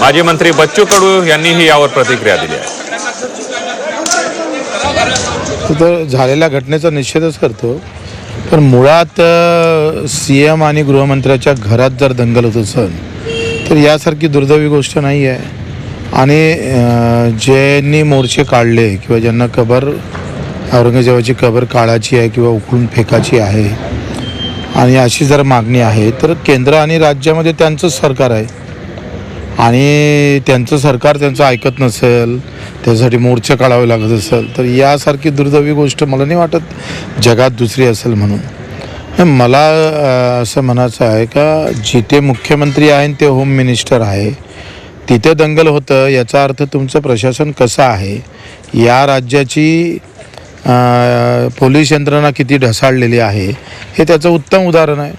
माजी मंत्री बच्चू कडू यांनीही यावर प्रतिक्रिया दिली आहे. तर झालेल्या घटनेचा निषेधच करतो. पण मुळात सी एम आणि गृहमंत्र्याच्या घरात जर दंगल होत असेल तर यासारखी दुर्दैवी गोष्ट नाही आहे. आणि ज्यांनी मोर्चे काढले किंवा ज्यांना कबर औरंगजेबाची कबर काढायची आहे किंवा उकळून फेकायची आहे आणि अशी जर मागणी आहे तर केंद्र आणि राज्यामध्ये त्यांचंच सरकार आहे. आणि त्यांचं सरकार त्यांचं ऐकत नसेल त्यासाठी मोर्चा काढावे लागत असेल तर यासारखी दुर्दैवी गोष्ट मला नाही वाटत जगात दुसरी असेल म्हणून. मला असं म्हणायचं आहे का जिथे मुख्यमंत्री आहे ते होम मिनिस्टर आहे तिथे दंगल होतं याचा अर्थ तुमचं प्रशासन कसं आहे? या राज्याची पोलीस यंत्रणा किती ढसाळलेली आहे हे त्याचं उत्तम उदाहरण आहे.